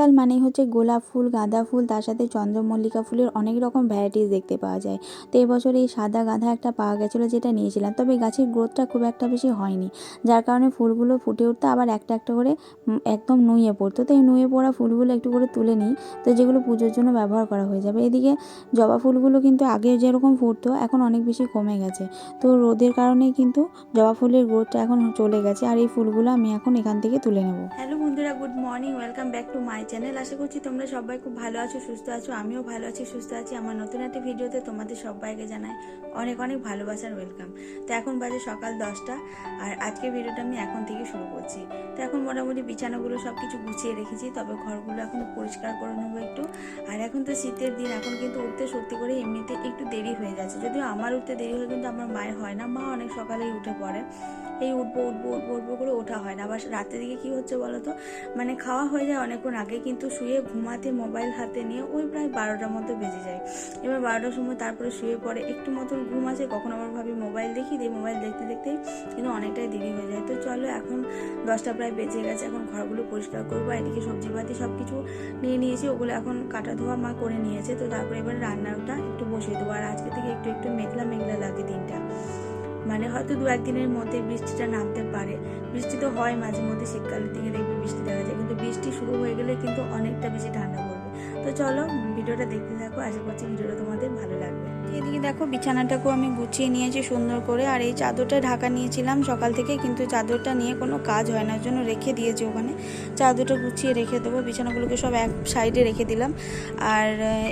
শীতকাল মানেই হচ্ছে গোলাপ ফুল, গাঁদা ফুল, তার সাথে চন্দ্রমল্লিকা ফুলের অনেক রকম ভ্যারাইটিস দেখতে পাওয়া যায়। তো এবছর এই সাদা গাঁদা একটা পাওয়া গেছিল যেটা নিয়েছিলাম, তবে গাছের গ্রোথটা খুব একটা বেশি হয়নি, যার কারণে ফুলগুলো ফুটে উঠতে আবার একটা একটা করে একদম নুয়ে পড়তো। তো এই নুয়ে পড়া ফুলগুলো একটু করে তুলে নিই, তো যেগুলো পুজোর জন্য ব্যবহার করা হয়ে যাবে। এদিকে জবা ফুলগুলো কিন্তু আগে যেরকম ফুটতো, এখন অনেক বেশি কমে গেছে। তো রোদের কারণেই কিন্তু জবা ফুলের গ্রোথটা এখন চলে গেছে, আর এই ফুলগুলো আমি এখন এখান থেকে তুলে নেব। হ্যালো বন্ধুরা good morning welcome back to my channel আশা করছি তোমরা সবাই খুব ভালো আছো, সুস্থ আছো। আমিও ভালো আছি, সুস্থ আছি। আমার নতুন একটা ভিডিওতে তোমাদের সবাইকে জানাই অনেক অনেক ভালোবাসার ওয়েলকাম তো এখন বাজে সকাল দশটা, আর আজকের ভিডিওটা আমি এখন থেকে শুরু করছি। তো এখন মোটামুটি বিছানাগুলো সব কিছু গুছিয়ে রেখেছি, তবে ঘরগুলো এখন পরিষ্কার করে নেব একটু। আর এখন তো শীতের দিন, এখন কিন্তু উঠতে সত্যি করে এমনিতে একটু দেরি হয়ে যাচ্ছে। যদিও আমার উঠতে দেরি হয়, কিন্তু আমার মায়ের হয় না। মা অনেক সকালেই উঠে পড়ে। এই উঠবো উঠবো উঠবো উঠবো করে ওঠা হয় না। আবার রাতের দিকে কি হচ্ছে বলো তো মানে খাওয়া হয়ে যায় অনেকক্ষণ আগে, কিন্তু শুয়ে ঘুমাতে মোবাইল হাতে নিয়ে ওই প্রায় বারোটার মতো বেজে যায়। এবার বারোটার সময় তারপরে শুয়ে পড়ে, একটু মতন ঘুম আসে, কখন আবার ভাবি মোবাইল দেখি, দিয়ে মোবাইল দেখতে দেখতে কিন্তু অনেকটাই দেরি হয়ে যায়। তো চলো, এখন দশটা প্রায় বেজে গেছে, এখন ঘরগুলো পরিষ্কার করব এদিকে সবজিপাতি সব কিছু নিয়ে নিয়েছি, ওগুলো এখন কাটা ধোয়া মা করে নিয়েছে। তো তারপরে এবার রান্নাটা একটু বসিয়ে দেবো। আর আজকে থেকে একটু একটু মেঘলা মেঘলা লাগে দিনটা। হয়তো দু একদিনের মধ্যে বৃষ্টিটা নামতে পারে। বৃষ্টি তো হয় মাঝে মধ্যে শীতকালের দিকে দেখবে বৃষ্টি দেখা যায়, কিন্তু বৃষ্টি শুরু হয়ে গেলে কিন্তু অনেকটা বেশি ঠান্ডা পড়বে। তো চলো ভিডিওটা দেখতে থাকো, আশা করছি ভিডিওটা তোমাদের ভালো লাগবে। এদিকে দেখো বিছানাটাকেও আমি গুছিয়ে নিয়েছি সুন্দর করে, আর এই চাদরটা ঢাকা নিয়েছিলাম সকাল থেকে, কিন্তু চাদরটা নিয়ে কোনো কাজ হয় না জন্য রেখে দিয়েছি ওখানে। চাদরটা গুছিয়ে রেখে দেবো, বিছানাগুলোকে সব এক সাইডে রেখে দিলাম। আর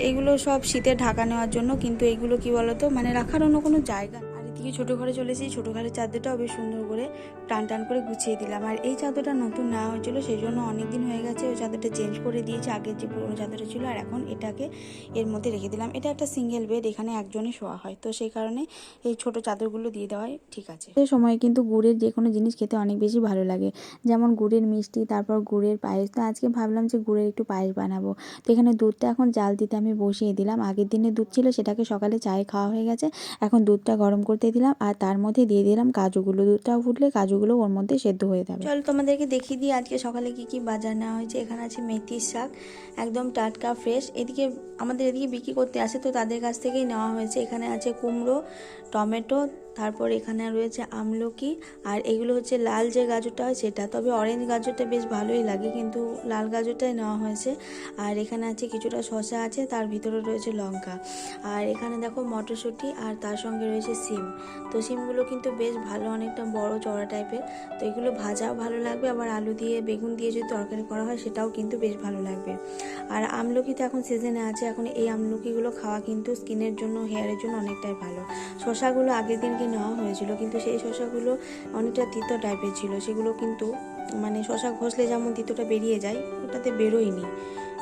এগুলো সব শীতে ঢাকা নেওয়ার জন্য, কিন্তু এগুলো কি বলতো মানে রাখার অন্য কোনো জায়গা এদিকে ছোটো ঘরে চলেছি। ছোটো ঘরের চাদরটাও বেশ সুন্দর করে টান টান করে গুছিয়ে দিলাম। আর এই চাদরটা নতুন নেওয়া হয়েছিল সেই জন্য অনেক দিন হয়ে গেছে। ওই চাদরটা চেঞ্জ করে দিয়েছি, আগের যে পুরোনো চাদরটা ছিল, আর এখন এটাকে এর মধ্যে রেখে দিলাম। এটা একটা সিঙ্গেল বেড এখানে একজনই শোয়া হয়। তো সেই কারণে এই ছোট চাদরগুলো দিয়ে দেওয়াই ঠিক আছে। সেই সময় কিন্তু গুড়ের যে কোনো জিনিস খেতে অনেক বেশি ভালো লাগে। যেমন গুড়ের মিষ্টি, তারপর গুড়ের পায়েস। তো আজকে ভাবলাম যে গুড়ের একটু পায়েস বানাবো। তো এখানে দুধটা এখন জাল দিতে আমি বসিয়ে দিলাম। আগের দিনে দুধ ছিল, সেটাকে সকালে চায়ে খাওয়া হয়ে গেছে। এখন দুধটা গরম করতে দিলাম, আর তার মধ্যে দিয়ে দিলাম কাজুগুলো দুধটাও। ফুটলে কাজুগুলো ওর মধ্যে সেদ্ধ হয়ে যাবে। চলো তোমাদেরকে দেখিয়ে দিই আজকে সকালে কি কি বাজার নেওয়া হয়েছে। এখানে আছে মেথির শাক, একদম টাটকা ফ্রেশ এদিকে আমাদের এদিকে বিক্রি করতে আসে, তো তাদের কাছ থেকেই নেওয়া হয়েছে। এখানে আছে কুমড়ো, টমেটো তারপর এখানে রয়েছে আমলকি, আর এগুলো হচ্ছে লাল যে গাজরটা হয় সেটা। তবে অরেঞ্জ গাজরটা বেশ ভালোই লাগে, কিন্তু লাল গাজরটাই নেওয়া হয়েছে। আর এখানে আছে কিছুটা শশা আছে, তার ভিতরে রয়েছে লঙ্কা। আর এখানে দেখো মটরশুঁটি, আর তার সঙ্গে রয়েছে সিম তো সিমগুলো কিন্তু বেশ ভালো, অনেকটা বড় চড়া টাইপের। তো এগুলো ভাজাও ভালো লাগবে, আবার আলু দিয়ে, বেগুন দিয়ে যদি তরকারি করা হয় সেটাও কিন্তু বেশ ভালো লাগবে। আর আমলকি তো এখন সিজনে আছে, এখন এই আমলকিগুলো খাওয়া কিন্তু স্কিনের জন্য হেয়ারের জন্য অনেকটাই ভালো। শশাগুলো আগের দিনকে নেওয়া হয়েছিল, কিন্তু সেই শশাগুলো অনেকটা তিতো টাইপের ছিল। সেগুলো কিন্তু মানে শশা ঘষলে যেমন তিতোটা বেরিয়ে যায়, ওটাতে বেরোয়নি।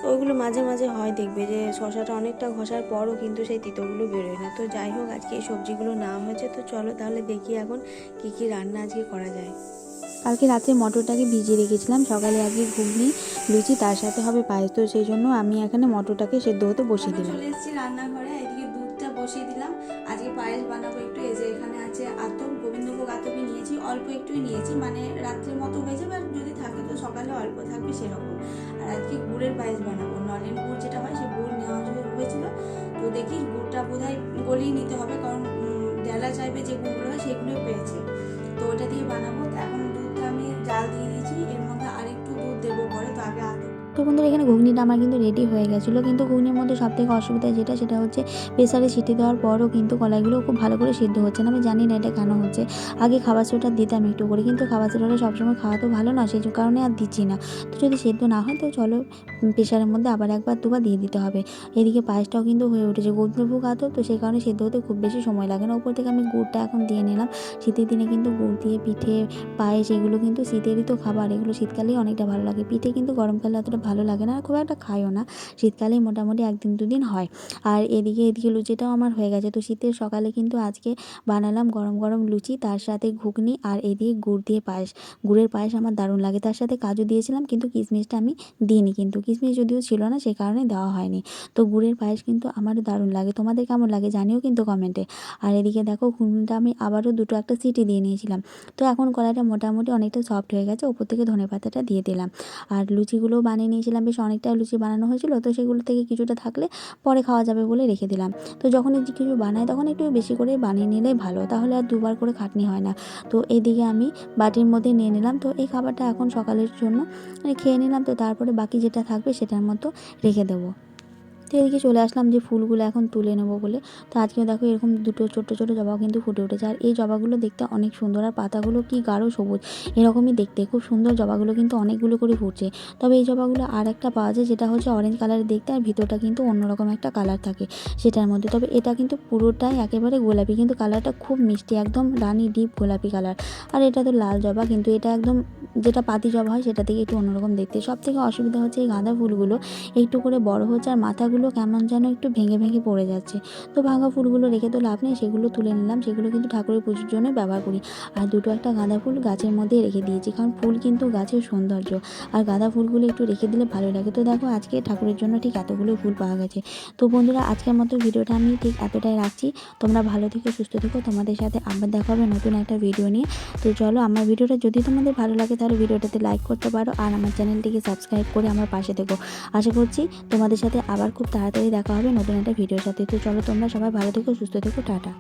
ওইগুলো মাঝে মাঝে হয় দেখবে যে শশাটা অনেকটা ঘষার পরও কিন্তু সেই তিতোগুলো বেরোয় না। তো যাই হোক, আজকে এই সবজিগুলো নেওয়া হয়েছে। তো চলো তাহলে দেখি এখন কি কি রান্না আজকে করা যায়। কালকে রাতে মটরটাকে ভিজিয়ে রেখেছিলাম। সকালে আজকে ঘুগনি লুচি তার সাথে হবে পায়েস। তো সেই জন্য আমি এখানে মটরটাকে সেদ্ধ হতে বসিয়ে দিলাম। চলে এসেছি রান্নাঘরে এদিকে দুধটা বসিয়ে দিলাম। আজকে পায়েস বানাবো একটু এই যে এখানে আছে আতপ গোবিন্দভোগ আতপই নিয়েছি অল্প একটুই নিয়েছি। মানে রাত্রের মতো হয়ে যাবে আর যদি থাকে তো সকালে অল্প থাকবে সেরকম। আর আজকে গুড়ের পায়েস বানাবো নলেন গুড় যেটা হয় সে গুড় নেওয়া হয়েছিল। তো দেখি গুড়টা বোধহয় গলিয়ে নিতে হবে কারণ ডেলা চাইবে যে গুড়গুলো হয় সেগুলোই পেয়েছে। তো ওটা দিয়ে বানাবো। এখন আমি জাল দিয়ে দিয়েছি এর মধ্যে আরেকটু দুধ দেবো পরে তো আগে তো বন্ধুরা, এখানে ঘুগনিটা আমার কিন্তু রেডি হয়ে গেছিল। কিন্তু ঘুগনির মধ্যে সব থেকে অসুবিধা যেটা, সেটা হচ্ছে প্রেসারে সিটি দেওয়ার পরও কিন্তু কলাইগুলো খুব ভালো করে সিদ্ধ হচ্ছে না। আমি জানি না এটা কেন হচ্ছে। আগে খাবার সোটা দিতাম একটু করে, কিন্তু খাবার সোটাটা সবসময় খাওয়া তো ভালো না, সেই কারণে আর দিচ্ছি না। তো যদি সেদ্ধ না হয়, তো চলো প্রেসারের মধ্যে আবার একবার দুবার দিয়ে দিতে হবে। এদিকে পায়েসটাও কিন্তু হয়ে উঠেছে গোবিন্দভোগ আতো তো সেই কারণে সেদ্ধ হতে খুব বেশি সময় লাগে না। উপর থেকে আমি গুড়টা এখন দিয়ে নিলাম। শীতের দিনে কিন্তু গুড় দিয়ে, পিঠে, পায়েস এগুলো কিন্তু শীতেরই তো খাবার। এগুলো শীতকালেই অনেকটা ভালো লাগে। পিঠে কিন্তু গরমকালে অতটা ভালো লাগে না আর খুব একটা খাইও না। শীতকালেই মোটামুটি একদিন দুদিন হয়। আর এদিকে এদিকে লুচিটাও আমার হয়ে গেছে। তো শীতের সকালে কিন্তু আজকে বানালাম গরম গরম লুচি, তার সাথে ঘুগনি আর এদিকে গুড় দিয়ে পায়েস। গুড়ের পায়েস আমার দারুণ লাগে। তার সাথে কাজু দিয়েছিলাম, কিন্তু কিশমিশটা আমি দিইনি। কিন্তু কিশমিশ যদিও ছিল না, সে কারণে দেওয়া হয়নি। তো গুড়ের পায়েস কিন্তু আমারও দারুণ লাগে। তোমাদের কেমন লাগে জানিও কিন্তু কমেন্টে। আর এদিকে দেখো, ঘুগনিটা আমি আবারও দুটো একটা সিটি দিয়ে নিয়েছিলাম। তো এখন কলাটা মোটামুটি অনেকটা সফট হয়ে গেছে। ওপর থেকে ধনে পাতাটা দিয়ে দিলাম। আর লুচিগুলোও বানিয়ে নিয়ে নিয়েছিলাম, বেশ অনেকটাই লুচি বানানো হয়েছিল, তো সেগুলো থেকে কিছুটা থাকলে পরে খাওয়া যাবে বলে রেখে দিলাম। তো যখন কিছু বানাই, তখন একটু বেশি করে বানিয়ে নিলে ভালো, তাহলে আর দুবার করে খাটনি হয় না। তো এদিকে আমি বাটির মধ্যে নিয়ে নিলাম, তো এই খাবারটা এখন সকালের জন্য মানে খেয়ে নিলাম, তো তারপরে বাকি যেটা থাকবে সেটার মতো রেখে দেবো। তো এদিকে চলে আসলাম যে ফুলগুলো এখন তুলে নেব বলে। তো আজকেও দেখো এরকম দুটো ছোট্টো ছোটো জবা কিন্তু ফুটে উঠেছে। আর এই জবাগুলো দেখতে অনেক সুন্দর আর পাতাগুলো কি গাঢ় সবুজ, এরকমই দেখতে। খুব সুন্দর জবাগুলো কিন্তু অনেকগুলো করে ফুটছে। তবে এই জবাগুলো আর একটা পাওয়া যায় যেটা হচ্ছে অরেঞ্জ কালারের দেখতে আর ভিতরটা কিন্তু অন্যরকম একটা কালার থাকে সেটার মধ্যে। তবে এটা কিন্তু পুরোটাই একেবারে গোলাপি, কিন্তু কালারটা খুব মিষ্টি, একদম রানি ডিপ গোলাপি কালার আর এটা তো লাল জবা, কিন্তু এটা একদম যেটা পাতি জবা হয় সেটা থেকে একটু অন্যরকম দেখতে। সব থেকে অসুবিধা হচ্ছে এই গাঁদা ফুলগুলো, একটু করে বড় হচ্ছে আর মাথাগুলো কেমন যেন একটু ভেঙে ভেঙে পড়ে যাচ্ছে। তো ভাঙা ফুলগুলো রেখে তো লাভ নেই, সেগুলো তুলে নিলাম, সেগুলো কিন্তু ঠাকুরের পুজোর জন্য ব্যবহার করি। আর দুটো একটা গাঁদা ফুল গাছের মধ্যে রেখে দিয়েছি, কারণ ফুল কিন্তু গাছের সৌন্দর্য। আর গাঁদা ফুলগুলো একটু রেখে দিলে ভালো লাগে। তো দেখো, আজকে ঠাকুরের জন্য ঠিক এতগুলো ফুল পাওয়া গেছে। তো বন্ধুরা, আজকের মতো ভিডিওটা আমি ঠিক এতটাই রাখছি। তোমরা ভালো থেকো, সুস্থ থেকো, তোমাদের সাথে আবার দেখা হবে নতুন একটা ভিডিও নিয়ে। তো চলো, আমার ভিডিওটা যদি তোমাদের ভালো লাগে, তাহলে ভিডিওটাতে লাইক করতে পারো। আর আমার চ্যানেলটিকে সাবস্ক্রাইব করে আমার পাশে থেকো। আশা করছি তোমাদের সাথে আবার খুব তাড়াতাড়ি দেখা হবে নতুন একটা ভিডিওর সাথে। তো চলো তোমরা সবাই ভালো থেকো, সুস্থ থেকো, টাটা।